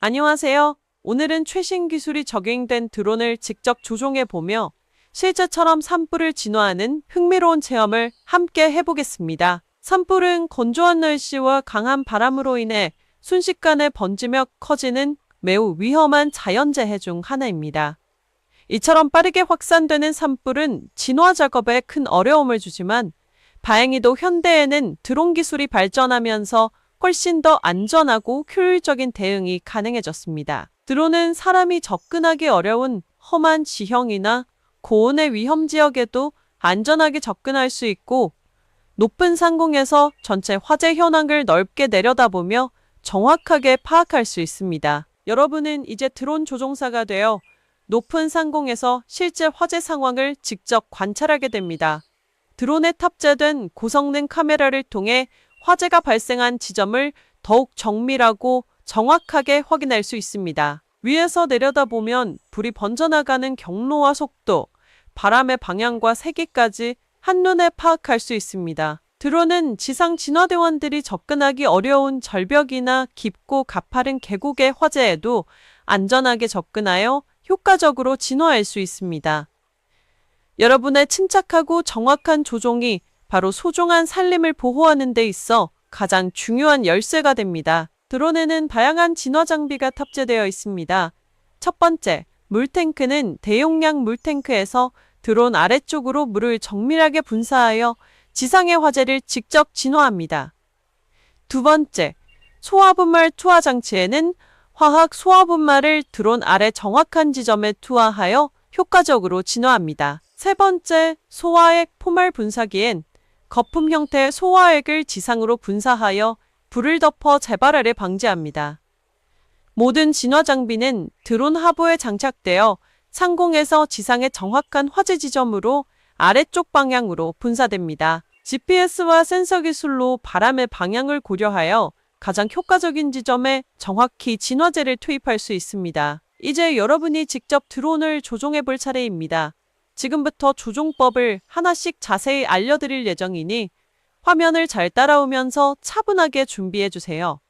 안녕하세요. 오늘은 최신 기술이 적용된 드론을 직접 조종해 보며 실제처럼 산불을 진화하는 흥미로운 체험을 함께 해보겠습니다. 산불은 건조한 날씨와 강한 바람으로 인해 순식간에 번지며 커지는 매우 위험한 자연재해 중 하나입니다. 이처럼 빠르게 확산되는 산불은 진화 작업에 큰 어려움을 주지만 다행히도 현대에는 드론 기술이 발전하면서 훨씬 더 안전하고 효율적인 대응이 가능해졌습니다. 드론은 사람이 접근하기 어려운 험한 지형이나 고온의 위험 지역에도 안전하게 접근할 수 있고 높은 상공에서 전체 화재 현황을 넓게 내려다보며 정확하게 파악할 수 있습니다. 여러분은 이제 드론 조종사가 되어 높은 상공에서 실제 화재 상황을 직접 관찰하게 됩니다. 드론에 탑재된 고성능 카메라를 통해 화재가 발생한 지점을 더욱 정밀하고 정확하게 확인할 수 있습니다. 위에서 내려다보면 불이 번져나가는 경로와 속도, 바람의 방향과 세기까지 한눈에 파악할 수 있습니다. 드론은 지상 진화대원들이 접근하기 어려운 절벽이나 깊고 가파른 계곡의 화재에도 안전하게 접근하여 효과적으로 진화할 수 있습니다. 여러분의 침착하고 정확한 조종이 바로 소중한 산림을 보호하는 데 있어 가장 중요한 열쇠가 됩니다. 드론에는 다양한 진화 장비가 탑재되어 있습니다. 첫 번째, 물탱크는 대용량 물탱크에서 드론 아래쪽으로 물을 정밀하게 분사하여 지상의 화재를 직접 진화합니다. 두 번째, 소화분말 투하 장치에는 화학 소화분말을 드론 아래 정확한 지점에 투하하여 효과적으로 진화합니다. 세 번째, 소화액 포말 분사기엔 거품 형태의 소화액을 지상으로 분사하여 불을 덮어 재발을 방지합니다. 모든 진화 장비는 드론 하부에 장착되어 상공에서 지상의 정확한 화재 지점으로 아래쪽 방향으로 분사됩니다. GPS와 센서 기술로 바람의 방향을 고려하여 가장 효과적인 지점에 정확히 진화제를 투입할 수 있습니다. 이제 여러분이 직접 드론을 조종해 볼 차례입니다. 지금부터 조종법을 하나씩 자세히 알려드릴 예정이니 화면을 잘 따라오면서 차분하게 준비해 주세요.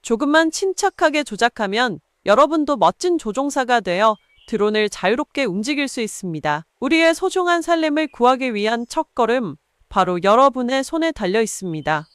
조금만 침착하게 조작하면 여러분도 멋진 조종사가 되어 드론을 자유롭게 움직일 수 있습니다. 우리의 소중한 살림을 구하기 위한 첫걸음, 바로 여러분의 손에 달려 있습니다.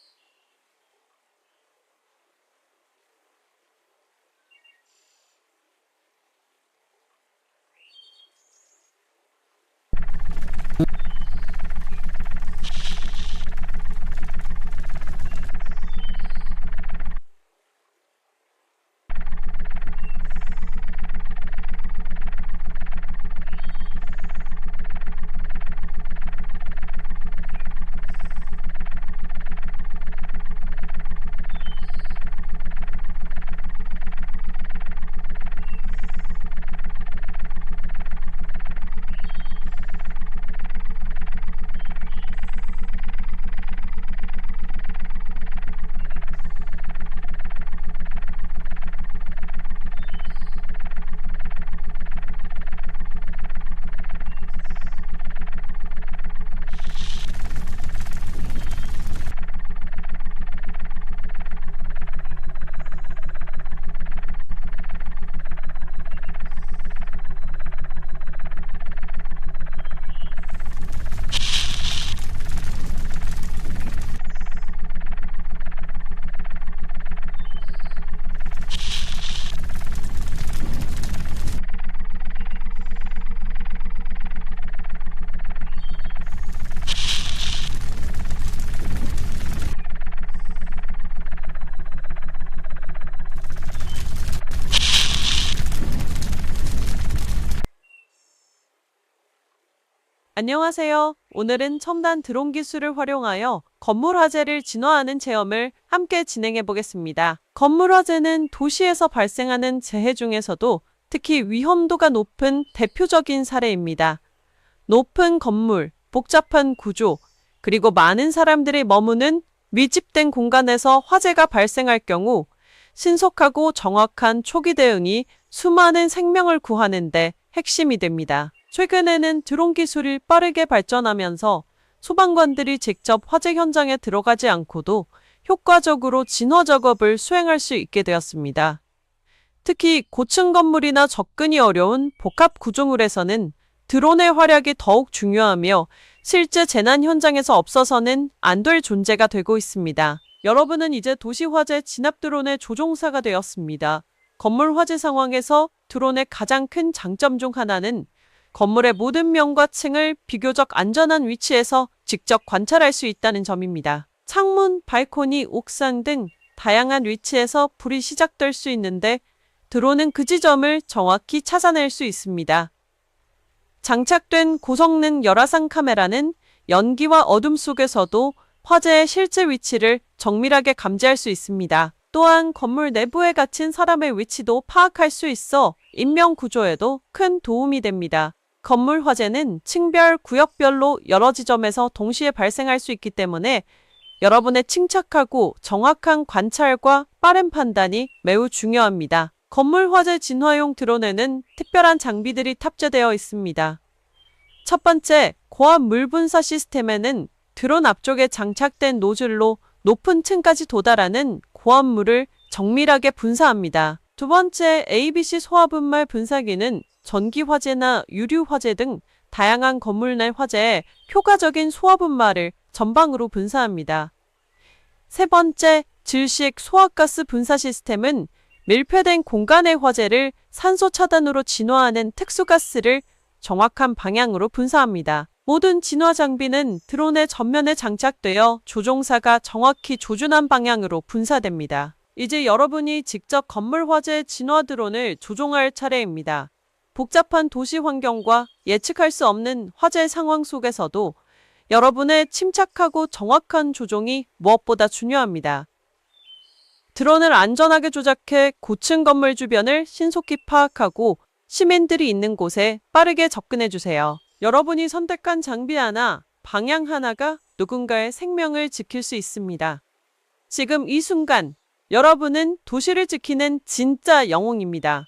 안녕하세요. 오늘은 첨단 드론 기술을 활용하여 건물 화재를 진화하는 체험을 함께 진행해 보겠습니다. 건물 화재는 도시에서 발생하는 재해 중에서도 특히 위험도가 높은 대표적인 사례입니다. 높은 건물, 복잡한 구조, 그리고 많은 사람들이 머무는 밀집된 공간에서 화재가 발생할 경우 신속하고 정확한 초기 대응이 수많은 생명을 구하는 데 핵심이 됩니다. 최근에는 드론 기술이 빠르게 발전하면서 소방관들이 직접 화재 현장에 들어가지 않고도 효과적으로 진화 작업을 수행할 수 있게 되었습니다. 특히 고층 건물이나 접근이 어려운 복합 구조물에서는 드론의 활약이 더욱 중요하며 실제 재난 현장에서 없어서는 안 될 존재가 되고 있습니다. 여러분은 이제 도시 화재 진압 드론의 조종사가 되었습니다. 건물 화재 상황에서 드론의 가장 큰 장점 중 하나는 건물의 모든 면과 층을 비교적 안전한 위치에서 직접 관찰할 수 있다는 점입니다. 창문, 발코니, 옥상 등 다양한 위치에서 불이 시작될 수 있는데 드론은 그 지점을 정확히 찾아낼 수 있습니다. 장착된 고성능 열화상 카메라는 연기와 어둠 속에서도 화재의 실제 위치를 정밀하게 감지할 수 있습니다. 또한 건물 내부에 갇힌 사람의 위치도 파악할 수 있어 인명 구조에도 큰 도움이 됩니다. 건물 화재는 층별, 구역별로 여러 지점에서 동시에 발생할 수 있기 때문에 여러분의 침착하고 정확한 관찰과 빠른 판단이 매우 중요합니다. 건물 화재 진화용 드론에는 특별한 장비들이 탑재되어 있습니다. 첫 번째, 고압 물 분사 시스템에는 드론 앞쪽에 장착된 노즐로 높은 층까지 도달하는 고압물을 정밀하게 분사합니다. 두 번째, ABC 소화분말 분사기는 전기 화재나 유류 화재 등 다양한 건물 내 화재에 효과적인 소화분말을 전방으로 분사합니다. 세 번째, 질식 소화가스 분사 시스템은 밀폐된 공간의 화재를 산소 차단으로 진화하는 특수가스를 정확한 방향으로 분사합니다. 모든 진화 장비는 드론의 전면에 장착되어 조종사가 정확히 조준한 방향으로 분사됩니다. 이제 여러분이 직접 건물 화재 진화 드론을 조종할 차례입니다. 복잡한 도시 환경과 예측할 수 없는 화재 상황 속에서도 여러분의 침착하고 정확한 조종이 무엇보다 중요합니다. 드론을 안전하게 조작해 고층 건물 주변을 신속히 파악하고 시민들이 있는 곳에 빠르게 접근해 주세요. 여러분이 선택한 장비 하나, 방향 하나가 누군가의 생명을 지킬 수 있습니다. 지금 이 순간 여러분은 도시를 지키는 진짜 영웅입니다.